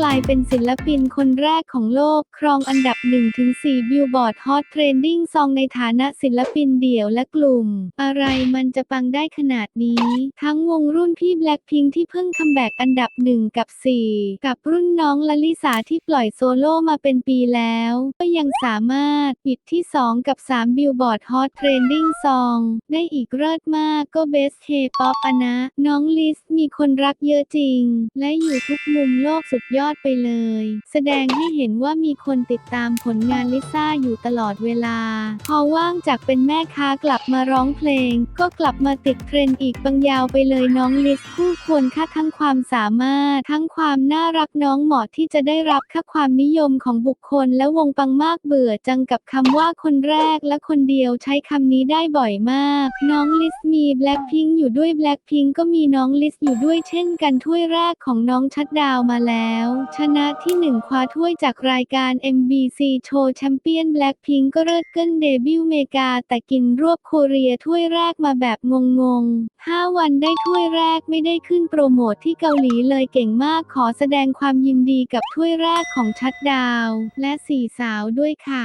กลายเป็นศิลปินคนแรกของโลก ครองอันดับ 1-4 บิลบอร์ดฮอตเทรนดิ้งซองในฐานะศิลปินเดี่ยวและกลุ่ม อะไรมันจะปังได้ขนาดนี้ ทั้งวงรุ่นพี่แบล็คพิงที่เพิ่งคัมแบ็กอันดับ 1 กับ 4 กับรุ่นน้องลลิสาที่ปล่อยโซโล่มาเป็นปีแล้ว ก็ยังสามารถปิดที่ 2 กับ 3 บิลบอร์ดฮอตเทรนดิ้งซองได้อีกเลิศมากก็เบสเคป๊อปอะนะ น้องลิสมีคนรักเยอะจริง และอยู่ทุกมุมโลกสุดยอดไปเลย แสดงให้เห็นว่ามีคนติดตามผลงานลิซ่าอยู่ตลอดเวลา พอว่างจากเป็นแม่ค้ากลับมาร้องเพลง ก็กลับมาติดเทรนด์อีกบางยาวไปเลยน้องลิสคู่ควรค่าทั้งความสามารถ ทั้งความน่ารักน้องเหมาะที่จะได้รับค่าความนิยมของบุคคลและวงปังมากเบื่อจังกับคำว่าคนแรกและคนเดียวใช้คำนี้ได้บ่อยมาก น้องลิสมีแบล็คพิงอยู่ด้วยแบล็คพิงก็มีน้องลิสอยู่ด้วยเช่นกันถ้วยแรกของน้องชัดดาวมาแล้วชนะที่หนึ่งคว้าถ้วยจากรายการ MBC Show Champion Blackpink ก็เลิศเกินเดบิวต์เมกา แต่กินรวบโคเรียถ้วยแรกมาแบบงงๆ 5 วันได้ถ้วยแรกไม่ได้ขึ้นโปรโมทที่เกาหลีเลยเก่งมากขอแสดงความยินดีกับถ้วยแรกของชัดดาว และสี่สาวด้วยค่ะ